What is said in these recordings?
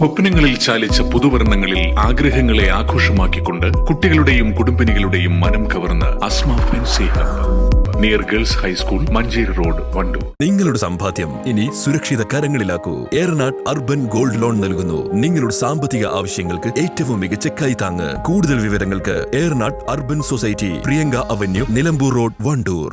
സ്വപ്നങ്ങളിൽ ചാലിച്ച പുതുവർണങ്ങളിൽ ആഗ്രഹങ്ങളെ ആഘോഷമാക്കിക്കൊണ്ട് കുട്ടികളുടെയും കുടുംബിനികളുടെയും മനം കവർന്ന് Asma near girls high school Manjeri road Wandoor. നിങ്ങളുടെ സമ്പാദ്യം ഇനി സുരക്ഷിത കരങ്ങളിലാക്കൂ. ഏറനാട് അർബൻ ഗോൾഡ് ലോൺ നൽകുന്നു. നിങ്ങളുടെ സാമ്പത്തിക ആവശ്യങ്ങൾക്ക് ഏറ്റവും മികച്ച കൈത്താങ്ങ് കൂടുതൽ വിവരങ്ങൾക്ക് Eranad urban society Priyanka avenue Nilambur road Wandoor.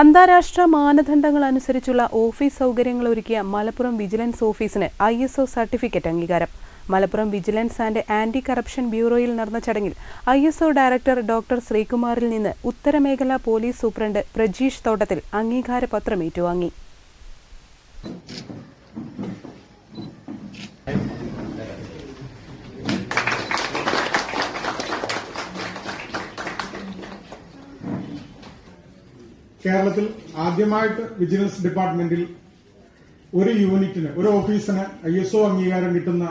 അന്താരാഷ്ട്ര മാനദണ്ഡങ്ങൾ അനുസരിച്ചുള്ള ഓഫീസ് സൗകര്യങ്ങൾ ഒരുക്കിയ മലപ്പുറം വിജിലൻസ് ഓഫീസിന് ഐ എസ് ഒ സർട്ടിഫിക്കറ്റ് അംഗീകാരം. Malappuram vigilance and anti corruption ബ്യൂറോയിൽ നടന്ന ചടങ്ങിൽ I S O director doctor ശ്രീകുമാറിൽ നിന്ന് ഉത്തരമേഖലാ പോലീസ് സൂപ്രണ്ട് പ്രജീഷ് തോട്ടത്തിൽ അംഗീകാരപത്രം ഏറ്റുവാങ്ങി. കേരളത്തിൽ ആദ്യമായിട്ട് വിജിലൻസ് ഡിപ്പാർട്ട്മെന്റിൽ ഒരു യൂണിറ്റിന് ഒരു ഓഫീസിന് ഐ എസ് ഒ അംഗീകാരം കിട്ടുന്ന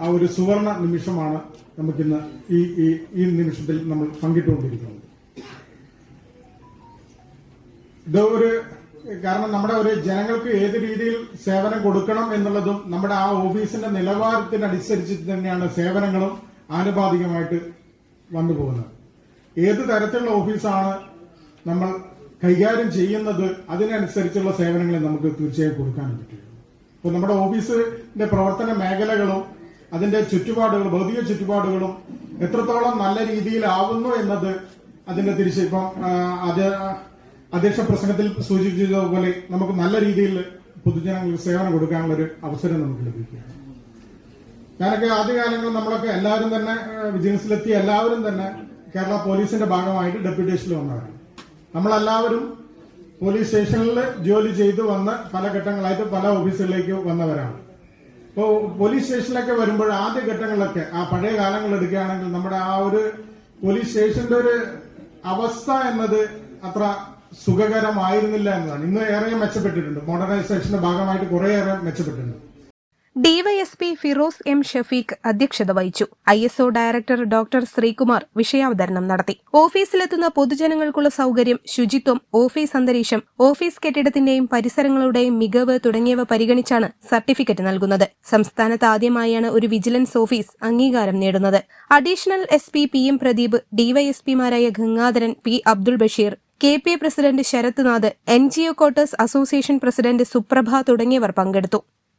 ആ ഒരു സുവർണ നിമിഷമാണ് നമുക്കിന്ന് ഈ ഈ നിമിഷത്തിൽ നമ്മൾ പങ്കിട്ടുകൊണ്ടിരിക്കുന്നത്. ഇത് ഒരു കാരണം നമ്മുടെ ഒരു ജനങ്ങൾക്ക് ഏത് രീതിയിൽ സേവനം കൊടുക്കണം എന്നുള്ളതും നമ്മുടെ ആ ഓഫീസിന്റെ നിലവാരത്തിനനുസരിച്ച് തന്നെയാണ് സേവനങ്ങളും ആനുപാതികമായിട്ട് വന്നു പോകുന്നത് ഏത് തരത്തിലുള്ള ഓഫീസാണ് നമ്മൾ കൈകാര്യം ചെയ്യുന്നത് അതിനനുസരിച്ചുള്ള സേവനങ്ങളെ നമുക്ക് തീർച്ചയായും കൊടുക്കാൻ പറ്റും. ഇപ്പൊ നമ്മുടെ ഓഫീസിന്റെ പ്രവർത്തന മേഖലകളും അതിന്റെ ചുറ്റുപാടുകളും ഭൗതിക ചുറ്റുപാടുകളും എത്രത്തോളം നല്ല രീതിയിലാവുന്നു എന്നത് അതിന്റെ തിരിച്ച് ഇപ്പം അത് അധ്യക്ഷ പ്രസംഗത്തിൽ സൂചിപ്പിച്ചതുപോലെ നമുക്ക് നല്ല രീതിയിൽ പൊതുജനങ്ങൾക്ക് സേവനം കൊടുക്കാനുള്ള ഒരു അവസരം നമുക്ക് ലഭിക്കുകയാണ്. ഞാനൊക്കെ ആദ്യകാലങ്ങളിൽ നമ്മളൊക്കെ എല്ലാവരും തന്നെ വിജിലൻസിലെത്തിയ എല്ലാവരും തന്നെ കേരള പോലീസിന്റെ ഭാഗമായിട്ട് ഡെപ്യൂട്ടേഷനിൽ വന്നവരാണ്. നമ്മളെല്ലാവരും പോലീസ് സ്റ്റേഷനിൽ ജോലി ചെയ്തു വന്ന് പല ഘട്ടങ്ങളായിട്ട് പല ഓഫീസുകളിലേക്ക് വന്നവരാണ്. ഇപ്പോൾ പോലീസ് സ്റ്റേഷനിലൊക്കെ വരുമ്പോൾ ആദ്യ ഘട്ടങ്ങളിലൊക്കെ ആ പഴയ കാലങ്ങൾ എടുക്കുകയാണെങ്കിൽ നമ്മുടെ ആ ഒരു പോലീസ് സ്റ്റേഷന്റെ ഒരു അവസ്ഥ എന്നത് അത്ര സുഖകരമായിരുന്നില്ല എന്നതാണ്. ഇന്ന് ഏറെ മെച്ചപ്പെട്ടിട്ടുണ്ട്. മോഡേണൈസേഷന്റെ ഭാഗമായിട്ട് കുറേയേറെ മെച്ചപ്പെട്ടിട്ടുണ്ട്. ഡിവൈഎസ്പി ഫിറോസ് എം ഷഫീഖ് അധ്യക്ഷത വഹിച്ചു. I S O director doctor Sreekumar വിഷയാവതരണം നടത്തി. ഓഫീസിലെത്തുന്ന പൊതുജനങ്ങൾക്കുള്ള സൗകര്യം ശുചിത്വം ഓഫീസ് അന്തരീക്ഷം ഓഫീസ് കെട്ടിടത്തിന്റെയും പരിസരങ്ങളുടെയും മികവ് തുടങ്ങിയവ പരിഗണിച്ചാണ് സർട്ടിഫിക്കറ്റ് നൽകുന്നത്. സംസ്ഥാനത്ത് ആദ്യമായാണ് ഒരു വിജിലൻസ് ഓഫീസ് അംഗീകാരം നേടുന്നത്. Additional S P P M Pradeep ഡിവൈഎസ്പിമാരായ Gangadharan P Abdul Basheer K P A president Sarathnath N G O quarters association president Suprabha തുടങ്ങിയവർ പങ്കെടുത്തു.